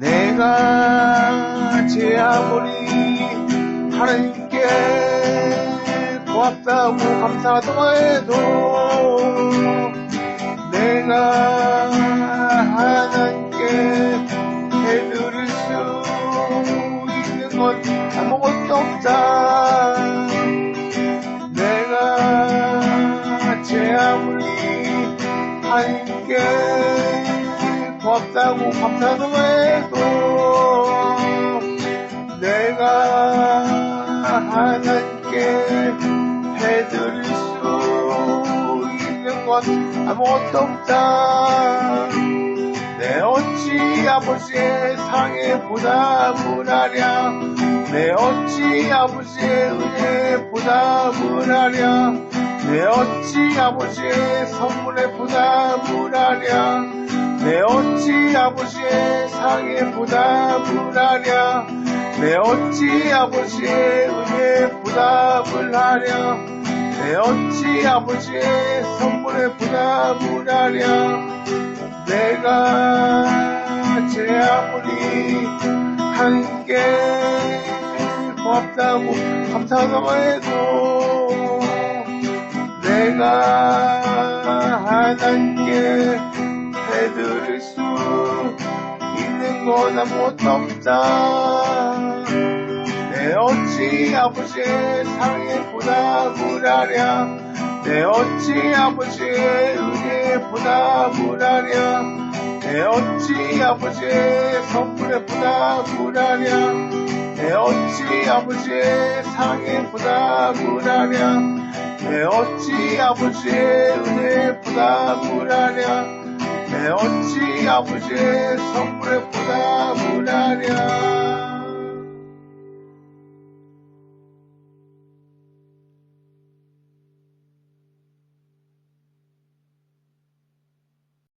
내가 제 아무리 하나님께 고맙다고 감사하다고 해도 내가 하나님께 해드릴 수 있는 건 아무것도 없다. 내가 제 아무리 하나님께 고맙다고 감사하다고 해도 내가 하나님께 해드릴 수 있는 건 아무것도 없다. 내 어찌 아버지의 상에 보답을 하랴? 내 어찌 아버지의 은혜에 보답을 하랴? 내 어찌 아버지의 선물에 보답을 하랴 내 어찌 아버지의 상에 보답을 하랴 내 어찌 아버지의 은혜에 보답을 하랴 내 어찌 아버지의 선물에 보답을 하랴 내가 제 아무리 하나님께 고맙다고 감사하다고 해도 내가 하나님께 해드릴 수 있는 건 아무것도 없다. 내 어찌 아버지의 상에 보답을 하랴? 내 어찌 아버지의 은혜에 보답을 하랴? 내 어찌 아버지의 선물에 보답을 하랴? 내 어찌 아버지의 상에 보답을 하랴? 내 어찌 아버지의 은혜에 보답을 하랴 내 어찌 아